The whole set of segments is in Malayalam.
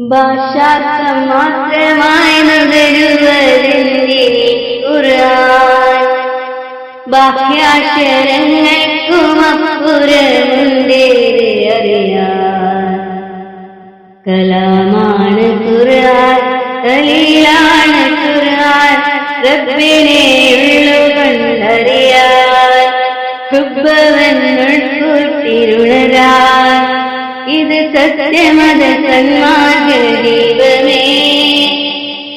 ഭാഷാർത്ഥം മാത്രമായി നുകരുവതിന്റെ ഖുർആൻ. ബാഹ്യാക്ഷരങ്ങൾക്കും അപ്പുറമുണ്ടേ അറിയാൻ. കലാമാണ് ഖുർആൻ കലീലാണ് ഖുർആൻ റബ്ബിനെ ഉള്ളുകൊണ്ടറിയാൻ ഹുബവൻ ഉൾക്കൂട്ടിരുണരാൻ ഇത് സത്യമത സന്മാർഗ ദീപമേ.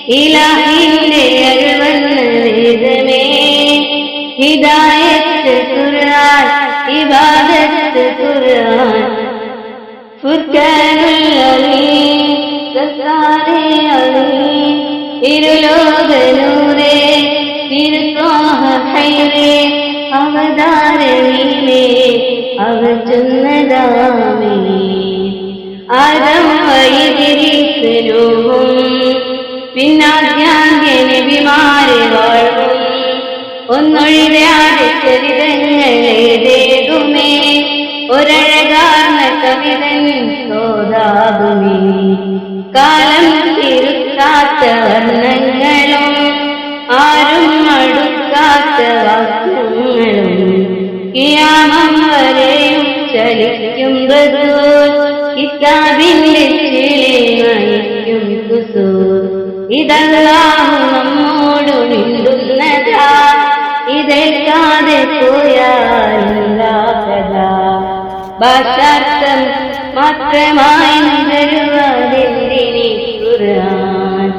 ഇലാഹിന്റെ അറിവന്ന വേദമേ. ഹിദായത്ത് ഖുർആൻ ഇബാദത്ത് ഖുർആൻ. ഫുർഖാനുൽ സത്താനെ അലീം. ഇരുലോകനൂരേ തിരുത്വാഹ ഹൈറേ. അവതാരമീമേ അവ ചൊന്നതാമേ. ആദം വൈതിരിക്കലും പിന്നാദ്യാന്ത്യ നബിമാരെ വാഴും ഒന്നൊഴിയാതെ ചരിതങ്ങളേതേകുമേ ഒരഴകാർന്ന കവിതൻ സോദാകുമേ കാലം തിരുത്താത്ത വർണങ്ങളും ആരും അടുക്കാത്ത വാക്യങ്ങളും കിയാമം വരെയും ചലിക്കും. കിതാബിന്റെ ചിലെ നയിക്കും കുസൂർ ഇതല്ലാഹു നമ്മോട് മിണ്ടുന്നതാ. ഇതേക്കാതെ പോയാലില്ലാ കഥ ഭാഷാർത്ഥം മാത്രമായി തരുവാതിരി ഖുർആൻ?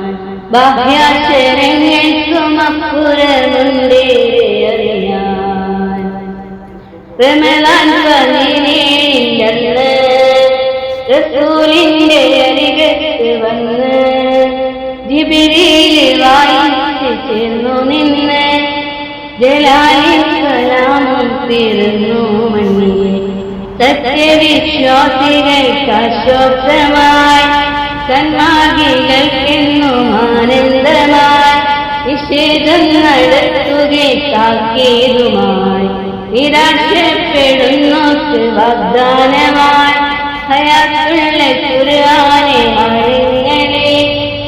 ബാഹ്യാക്ഷരങ്ങൾക്കും അപ്പുറമുണ്ടേ അറിയാൻ. റമലാൻ റസൂലിന്റെ അരികത്ത് വന്ന് ജിബിരിയിൽ വായിച്ചു നിന്ന് ജലാലിൻ തീർന്നു പിറന്നു മണ്ണിൽ സത്യവിശ്വാസികൾക്ക് അശോക്തമായി സന്മാർഗികൾക്കെന്നും ആനന്ദമായി നിഷേധം നടത്തുകയാക്കിയതുമായി നിരാശപ്പെടുന്നു വാഗ്ദാനമായി ഹയാത്തുള്ള കുറാനെ അറിഞ്ഞലെ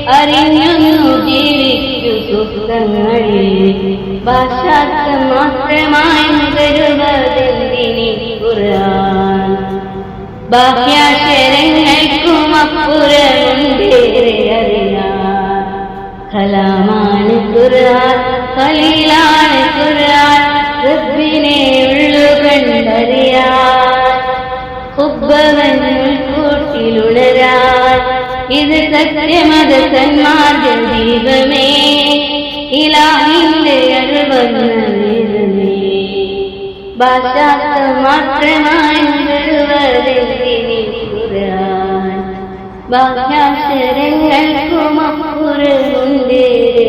അറിഞ്ഞൊന്നു ജീവിക്കു സുഖങ്ങളിൽ. ഭാഷാർത്ഥം മാത്രമായി നുകരുവതെന്തിനി ഖുർആൻ? ബാഹ്യാക്ഷരങ്ങൾക്കും കലാമാണ് ഖുർആൻ ഖലീലാണ് ഖുർആൻ റബ്ബിനെ ഉള്ളുകണ്ടറിയാൻ ഹുബ്ബവൻ കൂട്ടിലുണരാൻ ഇത് സത്യമത സന്മാർഗ ദീപമേ. ഇലാഹിന്റെ അറിവന്ന വേദമേ ഭാഷാർത്ഥം മാത്രമായി വരുവതെന്തിനി ഖുർആൻ ബാഹ്യാക്ഷരങ്ങൾക്കും അപ്പുറമുണ്ടേറെ